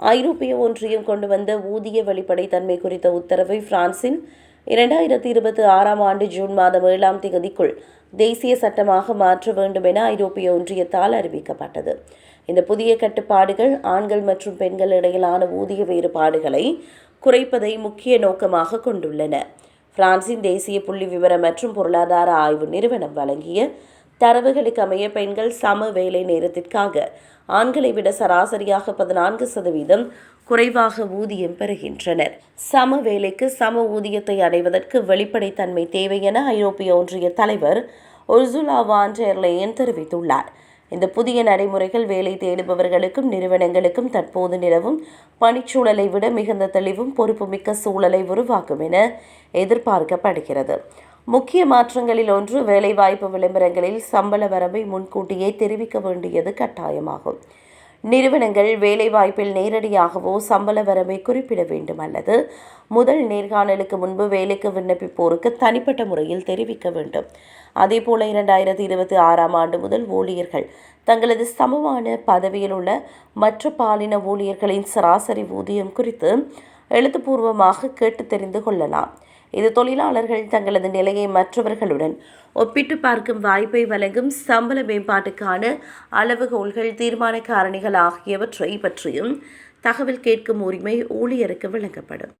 ஐரோப்பிய ஒன்றியம் கொண்டு வந்த ஊதிய வெளிப்படைத்தன்மை குறித்த உத்தரவை பிரான்சின் இரண்டாயிரத்தி இருபத்தி ஆறாம் ஆண்டு ஜூன் மாதம் ஏழாம் தேதிக்குள் தேசிய சட்டமாக மாற்ற வேண்டும் என ஐரோப்பிய ஒன்றியத்தால் அறிவிக்கப்பட்டது. இந்த புதிய கட்டுப்பாடுகள் ஆண்கள் மற்றும் பெண்கள் இடையிலான ஊதிய வேறுபாடுகளை குறைப்பதை முக்கிய நோக்கமாக கொண்டுள்ளன. பிரான்சின் தேசிய புள்ளி விவரம் மற்றும் பொருளாதார ஆய்வு நிறுவனம் வழங்கிய தரவுகளுக்கு அமைய பெண்கள் சம வேலை நேரத்திற்காக ஆண்களை விட சராசரியாக பதினான்கு சதவீதம் குறைவாக ஊதியம் பெறுகின்றனர். சம வேலைக்கு சம ஊதியத்தை அடைவதற்கு வெளிப்படைத்தன்மை தேவை என ஐரோப்பிய ஒன்றிய தலைவர் ஒர்சுலா வான்டெர்லேயன் தெரிவித்துள்ளார். இந்த புதிய நடைமுறைகள் வேலை தேடுபவர்களுக்கும் நிறுவனங்களுக்கும் தற்போது நிலவும் பணிச்சூழலை விட மிகுந்த தெளிவும் பொறுப்புமிக்க சூழலை உருவாக்கும் என எதிர்பார்க்கப்படுகிறது. முக்கிய மாற்றங்களில் ஒன்று வேலைவாய்ப்பு விளம்பரங்களில் சம்பள வரம்பை முன்கூட்டியே தெரிவிக்க வேண்டியது கட்டாயமாகும். நிறுவனங்கள் வேலைவாய்ப்பில் நேரடியாகவோ சம்பள வரம்பை குறிப்பிட வேண்டும் அல்லது முதல் நேர்காணலுக்கு முன்பு வேலைக்கு விண்ணப்பிப்போருக்கு தனிப்பட்ட முறையில் தெரிவிக்க வேண்டும். அதேபோல இரண்டாயிரத்தி இருபத்தி ஆறாம் ஆண்டு முதல் ஊழியர்கள் தங்களது சமமான பதவியில் உள்ள மற்ற பாலின ஊழியர்களின் சராசரி ஊதியம் குறித்து எழுத்துப்பூர்வமாக கேட்டு தெரிந்து கொள்ளலாம். இது தொழிலாளர்கள் தங்களது நிலையை மற்றவர்களுடன் ஒப்பிட்டு பார்க்கும் வாய்ப்பை வழங்கும் சம்பள மேம்பாட்டுக்கான அளவுகோல்கள் தீர்மான காரணிகள் ஆகியவற்றை பற்றியும் தகவல் கேட்கும் உரிமை ஊழியருக்கு வழங்கப்படும்.